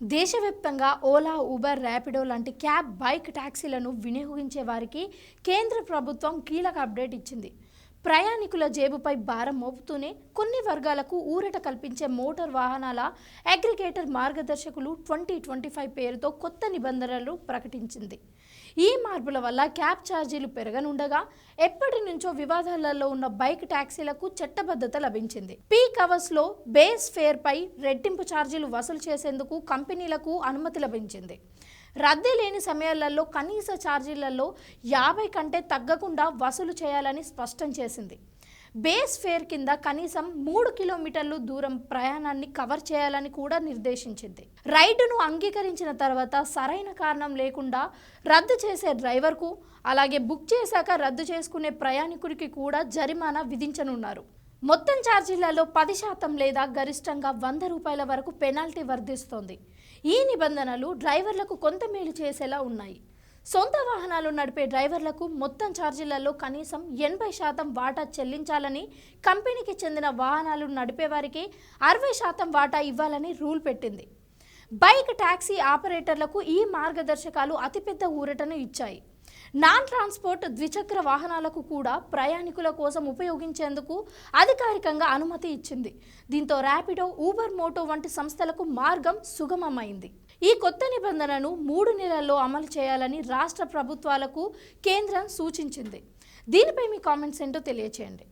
దేశవ్యాప్తంగా ఓలా ఉబర్ ర్యాపిడో లాంటి cab bike ట్యాక్సీలను వినియోగించే వారికి కేంద్ర ప్రభుత్వం కీలక అప్డేట్ ఇచ్చింది. ప్రయాణికుల జేబుపై భారం మోపుతూనే కొన్ని వర్గాలకు ఊరట కల్పించే మోటార్ వాహనాల అగ్రిగేటర్ మార్గదర్శకులు ట్వంటీ ట్వంటీ ఫైవ్ పేరుతో కొత్త నిబంధనలు ప్రకటించింది. ఈ మార్పుల వల్ల క్యాబ్ ఛార్జీలు పెరగనుండగా ఎప్పటి నుంచో వివాదాలలో ఉన్న బైక్ ట్యాక్సీలకు చట్టబద్ధత లభించింది. పీక్ అవర్స్లో బేస్ ఫేర్ పై రెట్టింపు ఛార్జీలు వసూలు చేసేందుకు కంపెనీలకు అనుమతి లభించింది. రద్దీ లేని సమయాలలో కనీస ఛార్జీలలో యాభై కంటే తగ్గకుండా వసూలు చేయాలని స్పష్టం చేసింది. బేస్ ఫేర్ కింద కనీసం మూడు కిలోమీటర్లు దూరం ప్రయాణాన్ని కవర్ చేయాలని కూడా నిర్దేశించింది. రైడును అంగీకరించిన తర్వాత సరైన కారణం లేకుండా రద్దు చేసే డ్రైవర్కు అలాగే బుక్ చేశాక రద్దు చేసుకునే ప్రయాణికుడికి కూడా జరిమానా విధించనున్నారు. మొత్తం ఛార్జీలలో పది శాతం లేదా గరిష్టంగా వంద రూపాయల వరకు పెనాల్టీ వర్ధిస్తోంది ఈ నిబంధనలు డ్రైవర్లకు కొంత మేలు చేసేలా ఉన్నాయి. సొంత వాహనాలు నడిపే డ్రైవర్లకు మొత్తం ఛార్జీలలో కనీసం ఎనభై శాతం వాటా చెల్లించాలని కంపెనీకి చెందిన వాహనాలు నడిపే వారికి అరవై శాతం వాటా ఇవ్వాలని రూల్ పెట్టింది. బైక్ ట్యాక్సీ ఆపరేటర్లకు ఈ మార్గదర్శకాలు అతిపెద్ద ఊరటను ఇచ్చాయి. నాన్ ట్రాన్స్పోర్ట్ ద్విచక్ర వాహనాలకు కూడా ప్రయాణికుల కోసం ఉపయోగించేందుకు అధికారికంగా అనుమతి ఇచ్చింది. దీంతో ర్యాపిడో ఊబర్ మోటో వంటి సంస్థలకు మార్గం సుగమమైంది. ఈ కొత్త నిబంధనను మూడు నెలల్లో అమలు చేయాలని రాష్ట్ర ప్రభుత్వాలకు కేంద్రం సూచించింది. దీనిపై మీ కామెంట్స్ ఏంటో తెలియచేయండి.